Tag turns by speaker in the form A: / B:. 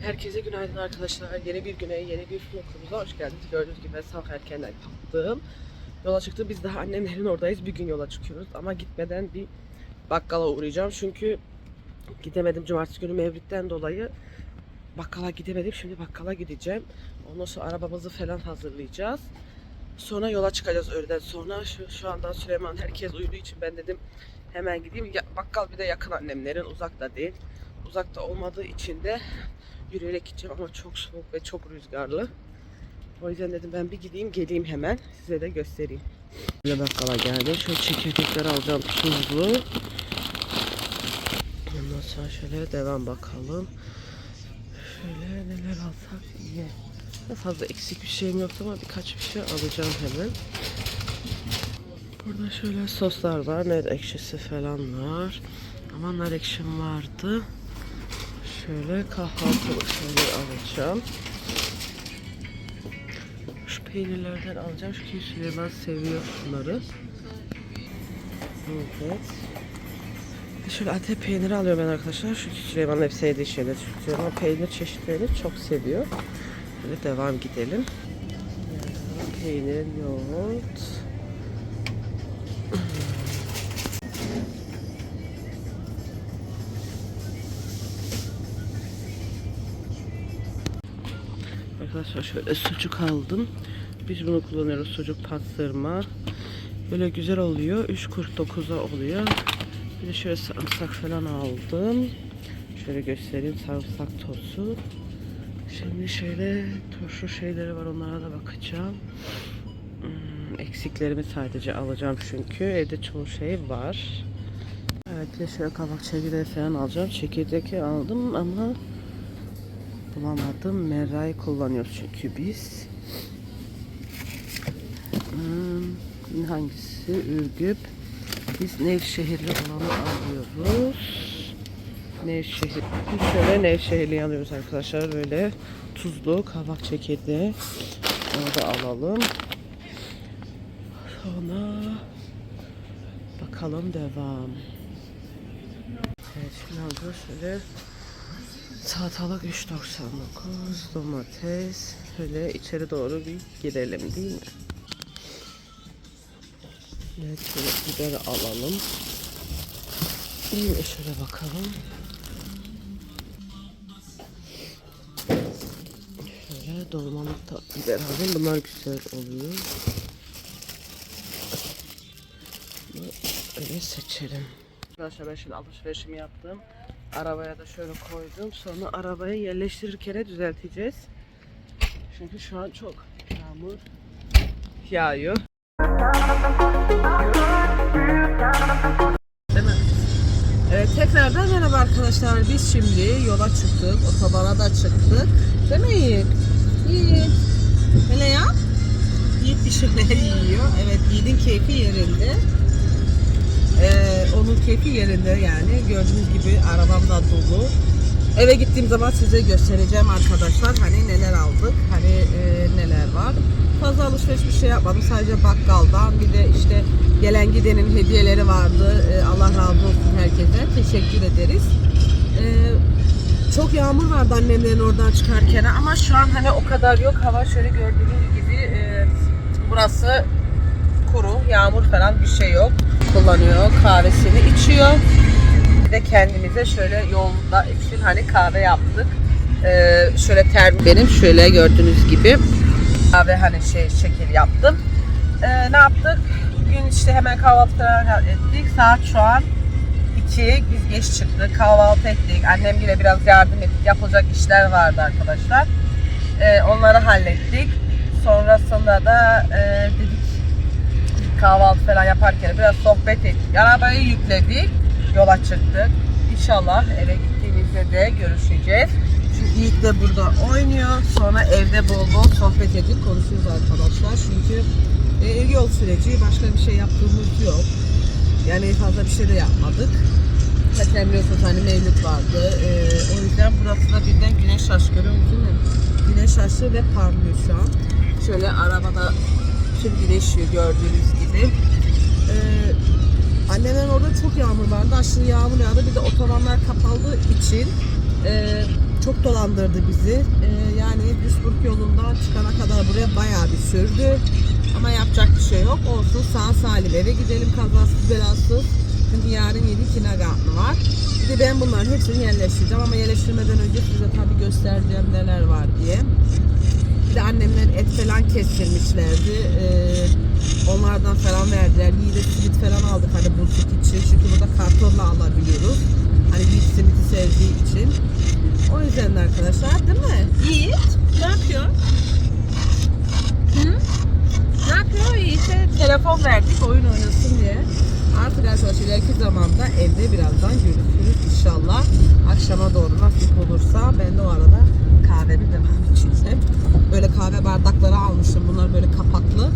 A: Herkese günaydın arkadaşlar. Yeni bir güne, yeni bir vlogumuza hoş geldiniz. Gördüğünüz gibi ben sabah erkenden kalktım. Yola çıktım. Biz daha annemlerin oradayız. Bir gün yola çıkıyoruz. Ama gitmeden bir bakkala uğrayacağım. Çünkü gidemedim cumartesi günü Mevlüt'ten dolayı. Bakkala gidemedim. Şimdi bakkala gideceğim. Ondan sonra arabamızı falan hazırlayacağız. Sonra yola çıkacağız öğleden sonra. Şu, şu anda Süleyman herkes uyuduğu için ben dedim hemen gideyim. Ya, bakkal bir de yakın annemlerin uzakta değil. Uzakta olmadığı için de yürüyerek gideceğim ama çok soğuk ve çok rüzgarlı. O yüzden dedim ben bir gideyim geleyim hemen size de göstereyim. Böyle bakkala geldim. Şöyle çekirdekleri alacağım tuzlu. Ondan sonra şöyle devam bakalım. Şöyle neler alsak iyi. Ne fazla eksik bir şeyim yoktu ama birkaç bir şey alacağım hemen. Burada şöyle soslar var. Nar ekşisi falan var. Ama nar ekşim vardı. Şöyle kahvaltılık şeyler alacağım. Şu peynirlerden alacağım çünkü Süleyman seviyor bunları. Evet. Şöyle Antep peyniri alıyorum ben arkadaşlar. Çünkü Süleyman'ın hep sevdiği şeyler. Süleyman peynir çeşitlerini çok seviyor. Böyle devam gidelim. Peynir, yoğurt. Arkadaşlar şöyle sucuk aldım. Biz bunu kullanıyoruz sucuk pastırma. Böyle güzel oluyor. 3.49'a oluyor. Bir de şöyle sarımsak falan aldım. Şöyle göstereyim sarımsak tozu. Şimdi şöyle turşu şeyleri var onlara da bakacağım. Hmm, eksiklerimi sadece alacağım çünkü evde çoğu şey var. Evet şöyle kabak çekirdeği falan alacağım. Çekirdeki aldım ama bulamadım. Meray kullanıyoruz çünkü biz. Hmm, hangisi? Ürgüp. Biz Nevşehirli olanı alıyoruz. Nevşehir. Biz şöyle Nevşehirli alıyoruz arkadaşlar. Böyle tuzlu kabak çekirdeği. Onu da alalım. Sonra bakalım devam. Evet şimdi alıyoruz şöyle Salatalık 3.99 domates şöyle içeri doğru bir girelim değil mi? Evet şöyle biber alalım. Değil mi? Şöyle bakalım. Şöyle dolmalık biber alayım. Bunlar güzel oluyor. Öyle seçelim. Arkadaşlar ben şimdi alışverişimi yaptım. Arabaya da şöyle koydum. Sonra arabaya yerleştirirken düzelteceğiz. Çünkü şu an çok yağmur yağıyor. Değil mi? Evet, tekrardan merhaba arkadaşlar. Biz şimdi yola çıktık. Otobana da çıktık. Değil mi Yiğit? Yiğit. Hele ya. Yiğit bir şeyler yiyor. Evet Yiğit'in keyfi yerinde. Keyfi yerinde yani. Gördüğünüz gibi arabam da dolu. Eve gittiğim zaman size göstereceğim arkadaşlar. Hani neler aldık, hani e, neler var. Fazla alışveriş bir şey yapmadım. Sadece bakkaldan bir de işte gelen gidenin hediyeleri vardı. E, Allah razı olsun herkese. Teşekkür ederiz. E, çok yağmur vardı annemlerin oradan çıkarken ama şu an hani o kadar yok. Hava şöyle gördüğünüz gibi e, burası kuru, yağmur falan bir şey yok. Kullanıyor, kahvesini içiyor. Bir de kendimize şöyle yolda için hani kahve yaptık. Ee, şöyle term benim şöyle gördüğünüz gibi kahve hani şey şekil yaptım. Ee, ne yaptık? Bugün işte hemen kahvaltı falan ettik. Saat şu an 2. Biz geç çıktık. Kahvaltı ettik. Annem yine biraz yardım ettik. Yapılacak işler vardı arkadaşlar. Ee, onları hallettik. Sonrasında da e, kahvaltı falan yaparken biraz sohbet ettik. Arabayı yükledik. Yola çıktık. İnşallah eve gittiğimizde de görüşeceğiz. Çünkü Yiğit de burada oynuyor. Sonra evde bol bol sohbet edip konuşuyoruz arkadaşlar. Çünkü e, yol süreci başka bir şey yaptığımız yok. Yani fazla bir şey de yapmadık. Zaten biliyorsunuz hani mevlüt vardı. E, o yüzden burası da birden güneş aşkı görüyor musun değil mi? Güneş aşkı ve parlıyor şu an. Şöyle arabada tüm güneşiyor gördüğünüz gibi. Ee, annemin orada çok yağmur vardı. Aşırı yağmur yağdı. Bir de otobanlar kapalı için e, çok dolandırdı bizi. Ee, yani Duisburg yolundan çıkana kadar buraya bayağı bir sürdü. Ama yapacak bir şey yok. Olsun sağ salim eve gidelim kazasız belasız. Çünkü yarın yedi kindergarten var. Bir de ben bunların hepsini yerleştireceğim ama yerleştirmeden önce size tabii göstereceğim neler var diye. Bir de annemler et falan kestirmişlerdi. Ee, onlardan falan verdiler. Yiğit'e simit falan aldık hani buzluk için. Çünkü burada kartonla alabiliyoruz. Hani Yiğit simiti sevdiği için. O yüzden de arkadaşlar değil mi? Yiğit ne yapıyor? Hı? Ne yapıyor Yiğit'e? Telefon verdik oyun oynasın diye. Artık arkadaşlar ileriki zamanda evde birazdan görüşürüz inşallah. Akşama doğru nasip olursa ben de o arada kahvemi devam içeceğim. Böyle kahve bardakları almışım. Bunlar böyle kapaklı.